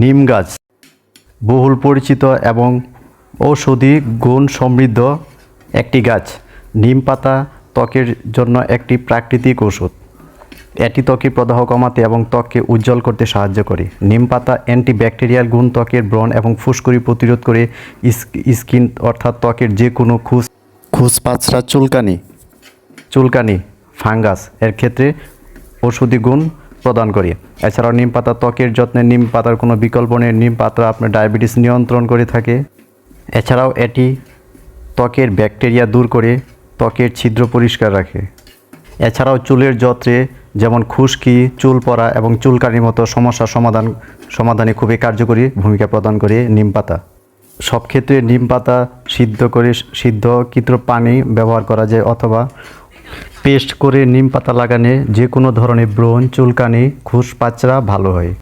নিম গাছ, বহুল পরিচিত এবং ঔষধি গুণ সমৃদ্ধ একটি গাছ। নিম পাতা ত্বকের জন্য একটি প্রাকৃতিক ওষুধ এটি ত্বকে প্রদাহ কমাতে এবং ত্বককে উজ্জ্বল করতে সাহায্য করে। নিম পাতা অ্যান্টিব্যাকটেরিয়াল গুণ ত্বকের ব্রণ এবং ফুসকুড়ি প্রতিরোধ করে স্কিন অর্থাৎ ত্বকের যে কোনো খুস খুসপাচড়া চুলকানি চুলকানি, ফাঙ্গাস এর ক্ষেত্রে ঔষধি গুণ প্রদান করে। এছাড়াও নিম পাতা ত্বকের যত্নে নিম পাতার কোনো বিকল্প নেই। নিম পাতা আপনার ডায়াবেটিস নিয়ন্ত্রণ করে থাকে। এছাড়াও এটি ত্বকের ব্যাকটেরিয়া দূর করে ত্বকের ছিদ্র পরিষ্কার রাখে। এছাড়াও চুলের যত্রে যেমন খুশকি, চুল পড়া এবং চুলকানির মতো সমস্যার সমাধান, সমাধানে খুবই কার্যকরী ভূমিকা প্রদান করে নিম পাতা। সব ক্ষেত্রে নিম পাতা সিদ্ধ করে, সিদ্ধ সিদ্ধকৃত পানি ব্যবহার করা যায় অথবা পেস্ট করে নিম পাতা লাগানে যে কোনো ধরনের ব্রণ চুলকানি খুশ পাচড়া ভালো হয়।